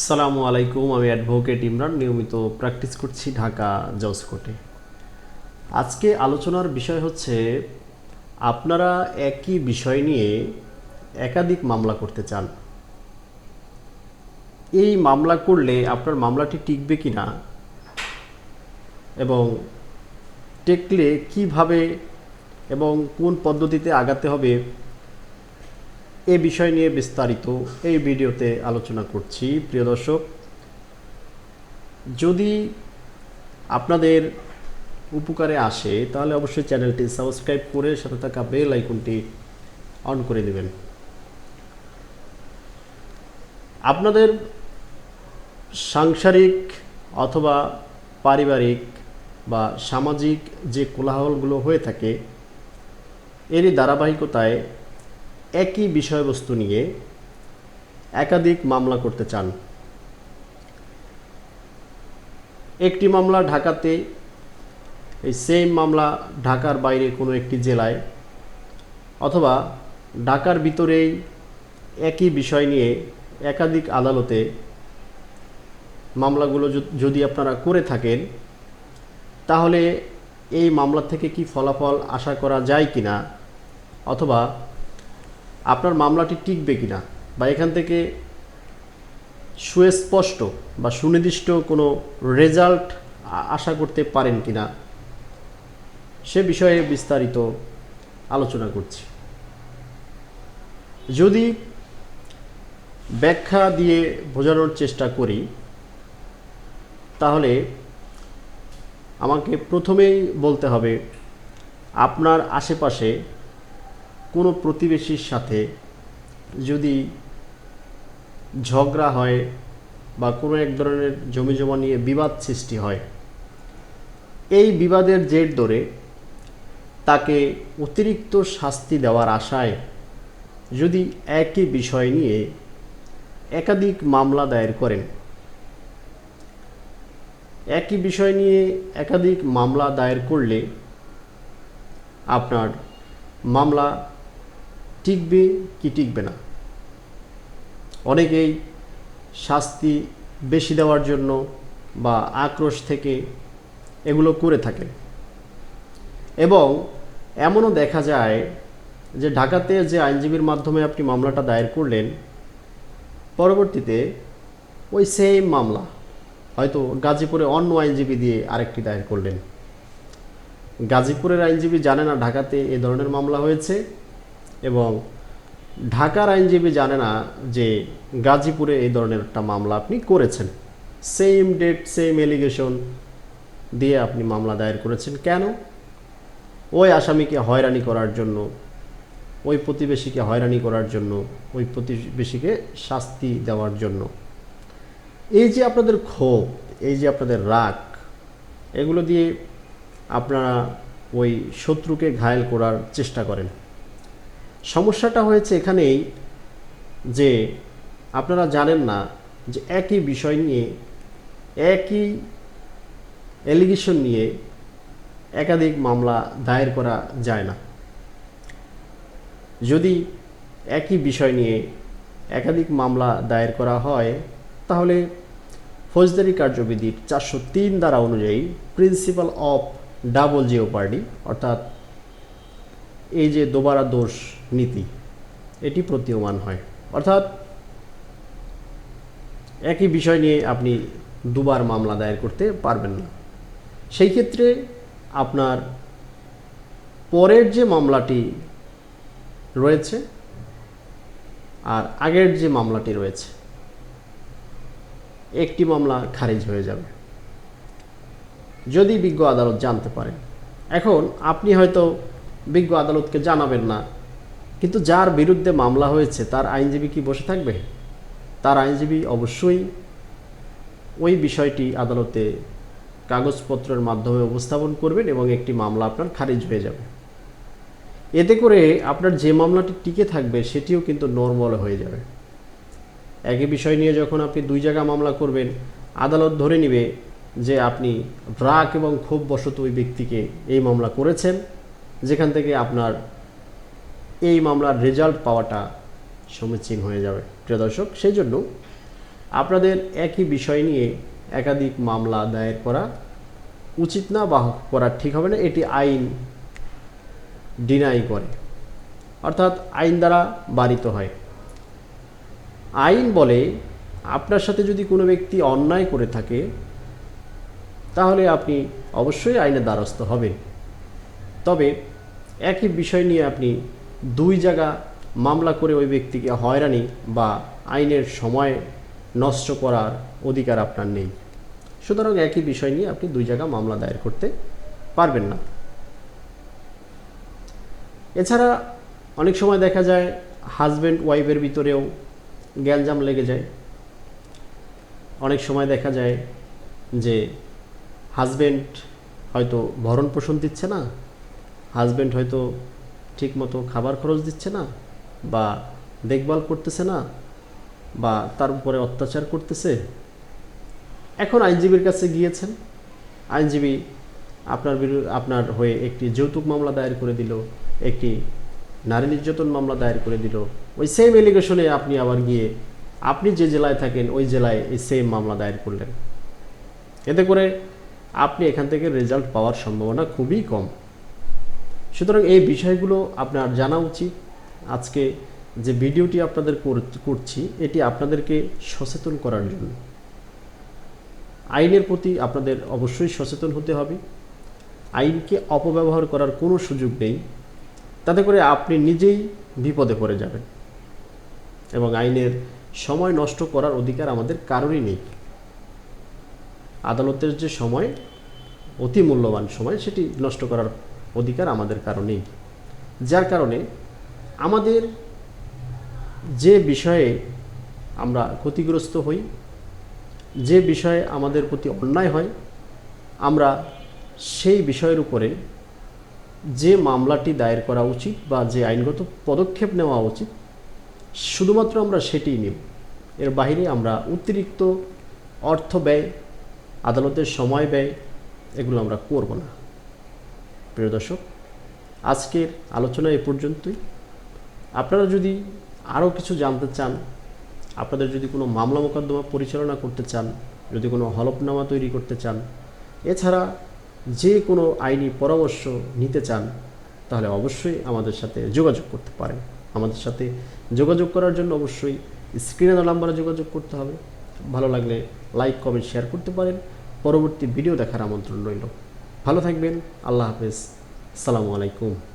সালামু আলাইকুম, আমি অ্যাডভোকেট ইমরান, নিয়মিত প্র্যাকটিস করছি ঢাকা জজ কোর্টে। আজকে আলোচনার বিষয় হচ্ছে, আপনারা একই বিষয় নিয়ে একাধিক মামলা করতে চান। এই মামলা করলে আপনার মামলাটি টিকবে কি না এবং টেকলে কীভাবে এবং কোন পদ্ধতিতে আগাতে হবে? এ বিষয় নিয়ে বিস্তারিত এই ভিডিওতে আলোচনা করছি। প্রিয় দর্শক, যদি আপনাদের উপকারে আসে, তাহলে অবশ্যই চ্যানেলটি সাবস্ক্রাইব করে সাথে থাকা বেল আইকনটি অন করে দেবেন। আপনাদের সাংসারিক অথবা পারিবারিক বা সামাজিক যে কোলাহলগুলো হয়ে থাকে, এরই ধারাবাহিকতায় একই বিষয়বস্তু নিয়ে একাধিক মামলা করতে চান। একটি মামলা ঢাকাতে, এই সেম মামলা ঢাকার বাইরে কোনো একটি জেলায়, অথবা ঢাকার ভিতরেই একই বিষয় নিয়ে একাধিক আদালতে মামলাগুলো যদি আপনারা করে থাকেন, তাহলে এই মামলা থেকে কি ফলাফল আশা করা যায় কিনা, অথবা আপনার মামলাটি টিকবে কিনা বা এখান থেকে সুস্পষ্ট বা সুনির্দিষ্ট কোনো রেজাল্ট আশা করতে পারেন কিনা সে বিষয়ে বিস্তারিত আলোচনা করছি। যদি ব্যাখ্যা দিয়ে বোঝানোর চেষ্টা করি, তাহলে আমাকে প্রথমেই বলতে হবে, আপনার আশেপাশে কোনো প্রতিবেশীর সাথে যদি ঝগড়া হয় বা কোনো এক ধরনের জমি জমা নিয়ে বিবাদ সৃষ্টি হয়, এই বিবাদের জের ধরে তাকে অতিরিক্ত শাস্তি দেওয়ার আশায় যদি একই বিষয় নিয়ে একাধিক মামলা দায়ের করেন, একই বিষয় নিয়ে একাধিক মামলা দায়ের করলে আপনার মামলা টিকবে কি টিকবে না? অনেকেই শাস্তি বেশি দেওয়ার জন্য বা আক্রোশ থেকে এগুলো করে থাকে এবং এমনও দেখা যায় যে ঢাকাতে যে আইনজীবীর মাধ্যমে আপনি মামলাটা দায়ের করলেন, পরবর্তীতে ওই সেম মামলা হয়তো গাজীপুরে অন্য আইনজীবী দিয়ে আরেকটি দায়ের করলেন। গাজীপুরের আইনজীবী জানে না ঢাকাতে এ ধরনের মামলা হয়েছে। এবং ঢাকার আইনজীবী জানে না যে গাজীপুরে এই ধরনের একটা মামলা আপনি করেছেন। সেম ডেট সেম এলিগেশন দিয়ে আপনি মামলা দায়ের করেছেন। কেন? ওই আসামিকে হয়রানি করার জন্য, ওই প্রতিবেশীকে হয়রানি করার জন্য, ওই প্রতিবেশীকে শাস্তি দেওয়ার জন্য। এই যে আপনাদের ক্ষোভ, এই যে আপনাদের রাগ, এগুলো দিয়ে আপনারা ওই শত্রুকে ঘায়েল করার চেষ্টা করেন। সমস্যাটা হয়েছে এখানেই যে আপনারা জানেন না যে একই বিষয় নিয়ে, একই অ্যালিগেশন নিয়ে একাধিক মামলা দায়ের করা যায় না। যদি একই বিষয় নিয়ে একাধিক মামলা দায়ের করা হয়, তাহলে ফৌজদারি কার্যবিধির চারশো তিন ধারা অনুযায়ী principle of double jeopardy অর্থাৎ এই যে দোবারা দোষ নীতি, এটি প্রতীয়মান হয়। অর্থাৎ একই বিষয় নিয়ে আপনি দুবার মামলা দায়ের করতে পারবেন না। সেই ক্ষেত্রে আপনার পরের যে মামলাটি রয়েছে আর আগের যে মামলাটি রয়েছে, একটি মামলা খারিজ হয়ে যাবে। যদি বিজ্ঞ আদালত জানতে পারে। এখন আপনি হয়তো বিজ্ঞ আদালতকে জানাবেন না। কিন্তু যার বিরুদ্ধে মামলা হয়েছে, তার আইনজীবী কি বসে থাকবে? তার আইনজীবী অবশ্যই ওই বিষয়টি আদালতে কাগজপত্রের মাধ্যমে উপস্থাপন করবেন এবং একটি মামলা আপনার খারিজ হয়ে যাবে। এতে করে আপনার যে মামলাটি টিকে থাকবে, সেটিও কিন্তু নর্মাল হয়ে যাবে। একই বিষয় নিয়ে যখন আপনি দুই জায়গা মামলা করবেন, আদালত ধরে নিবে যে আপনি রাগ এবং ক্ষোভ বশত ওই ব্যক্তিকে এই মামলা করেছেন। যেখান থেকে আপনার এই মামলার রেজাল্ট পাওয়াটা সমীচীন হয়ে যাবে। প্রিয় দর্শক, সেই জন্য আপনাদের একই বিষয় নিয়ে একাধিক মামলা দায়ের করা উচিত না বা করা ঠিক হবে না, এটি আইন ডিনাই করে। অর্থাৎ আইন দ্বারা বারিত হয়। আইন বলে আপনার সাথে যদি কোনো ব্যক্তি অন্যায় করে থাকে, তাহলে আপনি অবশ্যই আইনের দ্বারস্থ হবেন। তবে একই বিষয় নিয়ে আপনি দুই জায়গা মামলা করে ওই ব্যক্তিকে হয়রানি বা আইনের সময় নষ্ট করার অধিকার আপনার নেই। সুতরাং একই বিষয় নিয়ে আপনি দুই জায়গা মামলা দায়ের করতে পারবেন না। এছাড়া অনেক সময় দেখা যায় হাজব্যান্ড ওয়াইফের ভিতরেও গ্যালজাম লেগে যায়। অনেক সময় দেখা যায় যে হাজব্যান্ড হয়তো ভরণ পোষণ দিচ্ছে না হাজব্যান্ড হয়তো ঠিকমতো খাবার খরচ দিচ্ছে না বা দেখভাল করতেছে না বা তার উপরে অত্যাচার করতেছে। এখন আইনজীবীর কাছে গিয়েছেন। আইনজীবী আপনার বিরুদ্ধে আপনার হয়ে একটি যৌতুক মামলা দায়ের করে দিল, একটি নারী নির্যাতন মামলা দায়ের করে দিল। ওই সেম এলিগেশনে আপনি আবার গিয়ে, আপনি যে জেলায় থাকেন, ওই জেলায় এই সেম মামলা দায়ের করলেন। এতে করে আপনি এখান থেকে রেজাল্ট পাওয়ার সম্ভাবনা খুবই কম। সুতরাং এই বিষয়গুলো আপনার জানা উচিত। আজকে যে ভিডিওটি আপনাদের কর- করছি, এটি আপনাদেরকে সচেতন করার জন্য। আইনের প্রতি আপনাদের অবশ্যই সচেতন হতে হবে। আইনকে অপব্যবহার করার কোনো সুযোগ নেই। তাতে করে আপনি নিজেই বিপদে পড়ে যাবেন। এবং আইনের সময় নষ্ট করার অধিকার আমাদের কারোরই নেই। আদালতের যে সময়, অতি মূল্যবান সময়, সেটি নষ্ট করার অধিকার আমাদের কারণেই। যার কারণে আমাদের যে বিষয়ে আমরা ক্ষতিগ্রস্ত হই, যে বিষয়ে আমাদের প্রতি অন্যায় হয়, আমরা সেই বিষয়ের উপরে যে মামলাটি দায়ের করা উচিত বা যে আইনগত পদক্ষেপ নেওয়া উচিত, শুধুমাত্র আমরা সেটিই নেব। এর বাইরে আমরা অতিরিক্ত অর্থ ব্যয়, আদালতের সময় ব্যয়, এগুলো আমরা করব না। প্রিয় দর্শক, আজকের আলোচনা এ পর্যন্তই। আপনারা যদি আরও কিছু জানতে চান, আপনাদের যদি কোনো মামলা মোকদ্দমা পরিচালনা করতে চান, যদি কোনো হলফনামা তৈরি করতে চান, এছাড়া যে কোনো আইনি পরামর্শ নিতে চান, তাহলে অবশ্যই আমাদের সাথে যোগাযোগ করতে পারেন। আমাদের সাথে যোগাযোগ করার জন্য অবশ্যই স্ক্রিনে নাম্বারে যোগাযোগ করতে হবে। ভালো লাগলে লাইক, কমেন্ট, শেয়ার করতে পারেন। পরবর্তী ভিডিও দেখার আমন্ত্রণ রইল। ভালো থাকবেন আল্লাহ হাফেজ। সালামু আলাইকুম।